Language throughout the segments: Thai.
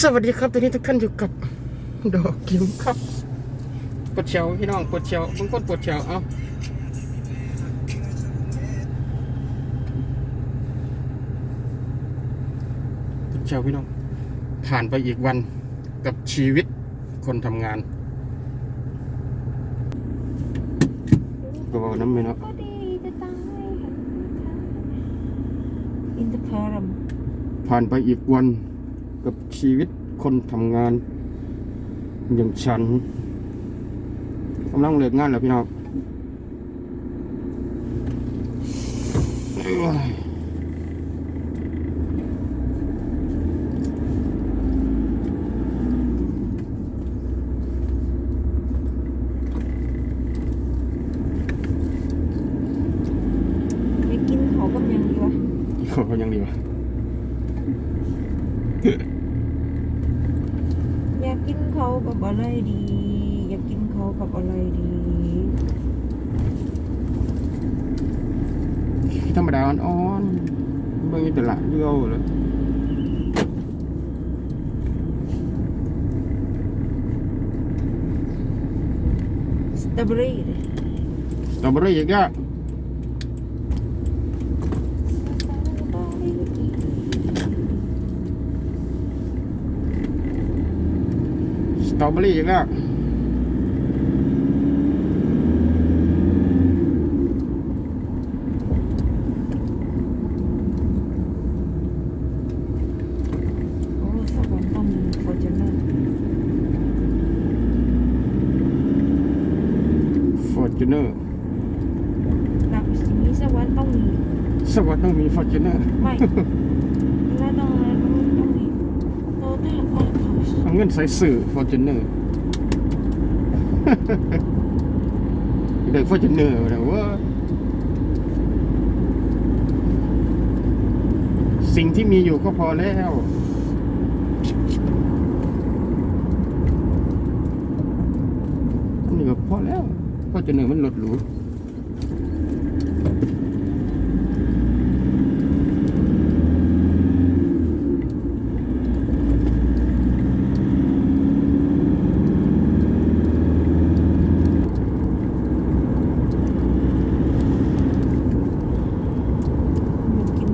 สวัสดีครับตอนนี้ทุกท่านอยู่กับ ดอกกิมครับปวดเชียวพี่น้องปวดเชียวบางคนปวดเชียวเอาปวดเชียวพี่น้อง ผ่านไปอีกวันกับชีวิตคนทำงานตัวน้ำไม่เนาะก็ดีจะตายอินเตอร์พารัมผ่านไปอีกวัน กับชีวิตคนทำงาน อย่างฉันกำลังเลิกงานแล้วพี่น้องโอ้ยไปกินเขากับยังดีวะเขาก็ยังดีวะอยากกินเขากับอะไรดี อยากกินเขากับอะไรดีธรรมดาอ่อนๆเบิ่งอยู่ตลาดเดียวเลยสตรอเบอรี่สตรอเบอรี่อีกแล้วส ตรอเบอรี่อีกแล้วโอ้สวรรค์ต้องมีฟอร์จูเนอร์ฟอร์จูเนอร์หลักสิ่งนี้สวรรค์ต้องมีสวัสดีต้องมีฟอร์จูเนอร์ไม่ไม่ต้องต้องมีโตต้าออโต้ เงินใส่สื่อฟอร์จูเนอร์เด็กฟอร์จูเนอร์นะว่าสิ่งที่มีอยู่ก็พอแล้วอันนี้ก็พอแล้วฟอร์จูเนอร์มันลดหรูอยากกิน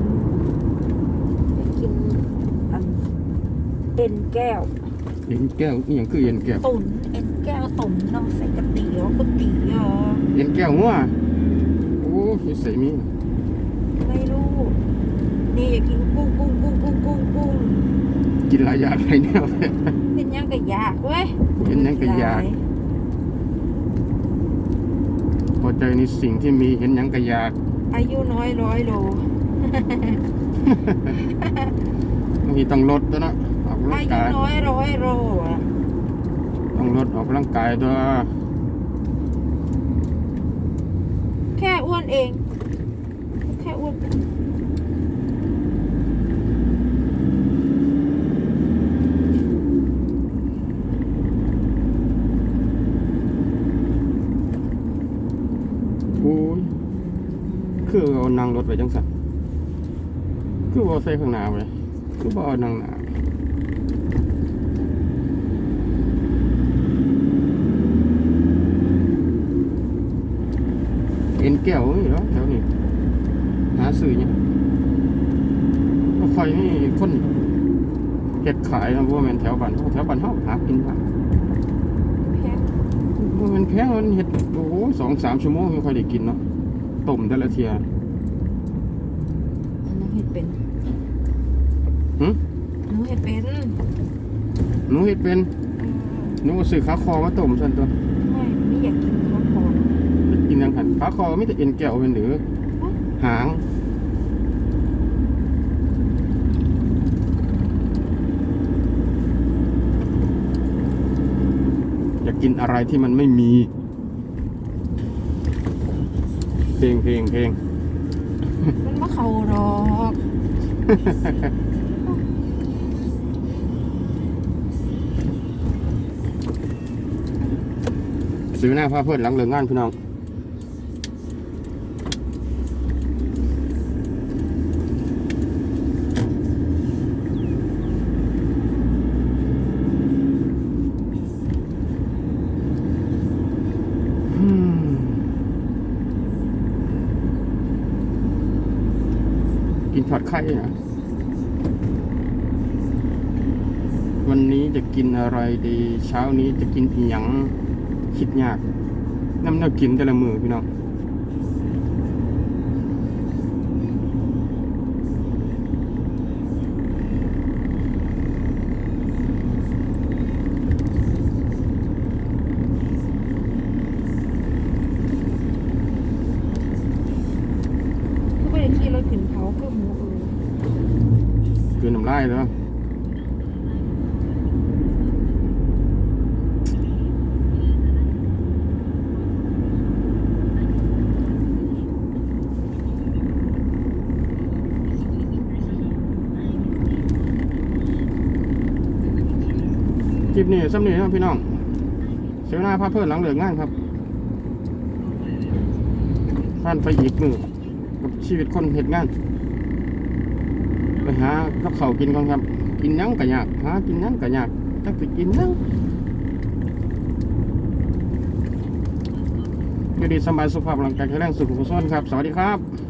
อยากกินอัน เอ็นแก้วเย็นแก้วนี่อย่างคือเย็นแก้ว ตุ๋นเอ็นแก้วตุ๋นน้ำใส่กะเตี๋ยวก๋วยเตี๋ยวเย็นแก้วงัวโอ้ยใส่มีไม่รู้ นี่อยากกินกุ้งกุ้งกุ้งกุ้งกุ้งกุ้งกินหลายอย่างไรเนี่ยเป็นยังกะยากเว้ยเป็นยังกะยากพอใจในสิ่งที่มีเห็นหยังกะอยาก อายุน้อยร้อยโลบางทีต้องลดตัวเนาะ ออกกำลัอางยุกายน้อยร้อยโลอะต้องลดออกกำลังกายตัวแค่อ้วนเอง แค่อ้วนโอ้ยคือเอานั่งรถไปจังสันคือว่าใส่ข้างหน้าไปคือว่าเอานั่งหน้าเอ็ นแก้วนี่เหรอแถวนี้หาซื้อเนี่ยก็ค่อยมีคนเก็ดขายนะเพราะว่าแมันแถวบ้านเฮาแถวบ้านเฮาหากินยากแพงมันแพงมันเห็ดโอ้โหสองสามชั่วโมงไม่ค่อยได้กินเนาะต้มแต่ละเทียหนูเห็ดเป็นหึหนูเห็ดเป็นหนูเห็ดเป็นเออหนูก็ซื้อขาคอมาต้มส่วนตัว ไม่ไม่อยากกินข้าวพอน กิน ยังหันขาคอไม่แต่เอ็นแก้วเป็นหรือ หางอยากกินอะไรที่มันไม่มี เพลงเพลงเพลงมันมะเขาดอกซื้อหน้าผ้าเพื่อนหลังเลิกงานพี่น้อง ถอดไข่นะวันนี้จะกินอะไรดี เช้านี้จะกินอีหยังคิดยากน้ำเน่ากินแต่ละมือพี่น้อง คือ ไม่ได้ขี่รถขึ้นเขาคือหมูเออคือน้ำลายแล้วคลิปนี้สำเนียงพี่น้อง เสียหน้าพาเพื่อนหลังเหลืองงานครับท่านไปอีกมือ กับชีวิตคนเหตุงาน ไปหากับเขากินก่อนครับ กินนั่งก็ยากหากินนั่งก็ยากจักสิกินนั่งอยู่ดีสบายสุขภาพร่างกายแข็งแรงสุขภาพครับ สวัสดีครับ